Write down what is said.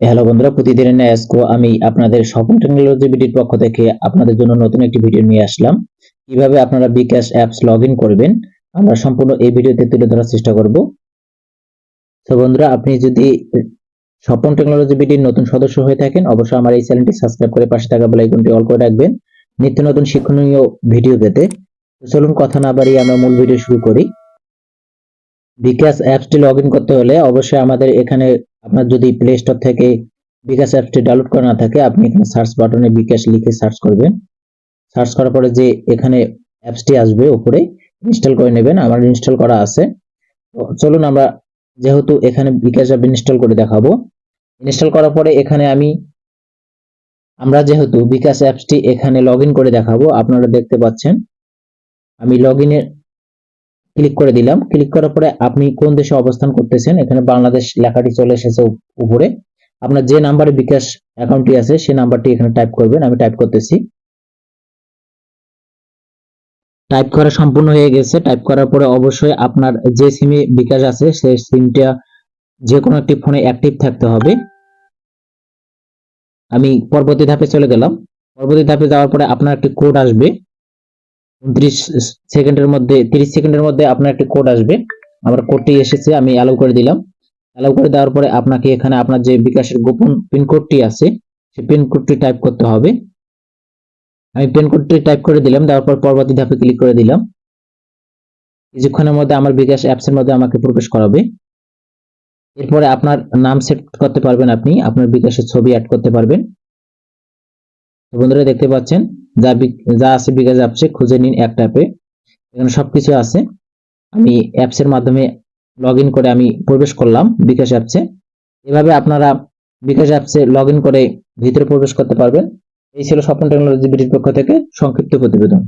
Hello বন্ধুরা, প্রতিদিনের ন্যায় আজকেও আমি আপনাদের স্বপ্ন টেকনোলজি বিডির পক্ষ থেকে আপনাদের জন্য নতুন একটি ভিডিও নিয়ে আসলাম। কীভাবে আপনারা বিকাশ অ্যাপস লগ করবেন, আমরা সম্পূর্ণ এই ভিডিওতে তুলে ধরার চেষ্টা করব। তো বন্ধুরা, আপনি যদি স্বপন টেকনোলজি বিডির নতুন সদস্য হয়ে থাকেন, অবশ্যই আমার এই চ্যানেলটি সাবস্ক্রাইব করে পাশে থাকা বেল আইকনটি অল করে রাখবেন নিত্য নতুন শিক্ষণীয় ভিডিও পেতে। চলুন কথা না বাড়িয়ে আমরা মূল ভিডিও শুরু করি। বিকাশ অ্যাপসটি লগ করতে হলে অবশ্যই আমাদের এখানে আপনার যদি প্লে স্টোর থেকে বিকাশ অ্যাপসটি ডাউনলোড করা না থাকে, আপনি এখানে সার্চ বাটনে বিকাশ লিখে সার্চ করবেন। সার্চ করার পরে যে এখানে অ্যাপসটি আসবে উপরে ইনস্টল করে নেবেন। আমার ইনস্টল করা আছে। তো চলুন আমরা যেহেতু এখানে বিকাশ অ্যাপ ইনস্টল করে দেখাবো ইনস্টল করার পরে এখানে আমি, আমরা যেহেতু বিকাশ অ্যাপসটি এখানে লগ করে দেখাবো, আপনারা দেখতে পাচ্ছেন, আমি লগ ইনে ক্লিক করে দিলাম। ক্লিক করার পরে আপনি কোন দেশে অবস্থান করতেছেন? এখানে বাংলাদেশ লেখাটি চলে এসেছে উপ- উপরে। আপনার যে নাম্বারে বিকাশ অ্যাকাউন্টটি আছে, সেই নাম্বারটি এখানে টাইপ করবেন। আমি টাইপ করতেছি। টাইপ করা সম্পূর্ণ হয়ে গেছে। টাইপ করার পরে অবশ্যই আপনার যে সিমে বিকাশ আছে, সেই সিমটা যে কোনো একটি ফোনে অ্যাক্টিভ থাকতে হবে। আমি পরবর্তী ধাপে চলে গেলাম। পরবর্তী ধাপে যাওয়ার পরে আপনার একটি কোড আসবে। উনত্রিশ সেকেন্ডের মধ্যে, তিরিশ সেকেন্ডের মধ্যে আপনার একটি কোড আসবে। আমার কোডটি এসেছে, আমি অ্যালাউ করে দিলাম। অ্যালাউ করে দেওয়ার পরে আপনাকে এখানে আপনার যে বিকাশের গোপন পিনকোডটি আছে, সেই পিনকোডটি টাইপ করতে হবে। আমি পিনকোডটি টাইপ করে দিলাম, দেওয়ার পর পরবর্তী ধাপে ক্লিক করে দিলাম। কিছুক্ষণের মধ্যে আমার বিকাশ অ্যাপসের মধ্যে আমাকে প্রবেশ করাবে। এরপরে আপনার নাম সেট করতে পারবেন আপনি, আপনার বিকাশের ছবি অ্যাড করতে পারবেন। বন্ধুরা দেখতে পাচ্ছেন যা আছে বিকাশ অ্যাপসে খুঁজে নিন একটা ট্যাপে। এখানে সব কিছু আছে। আমি অ্যাপসের মাধ্যমে লগ করে আমি প্রবেশ করলাম বিকাশ অ্যাপসে। এভাবে আপনারা বিকাশ অ্যাপসে লগ করে ভিতরে প্রবেশ করতে পারবেন। এই ছিল স্বপ্ন টেকনোলজি বিটির পক্ষ থেকে সংক্ষিপ্ত প্রতিবেদন।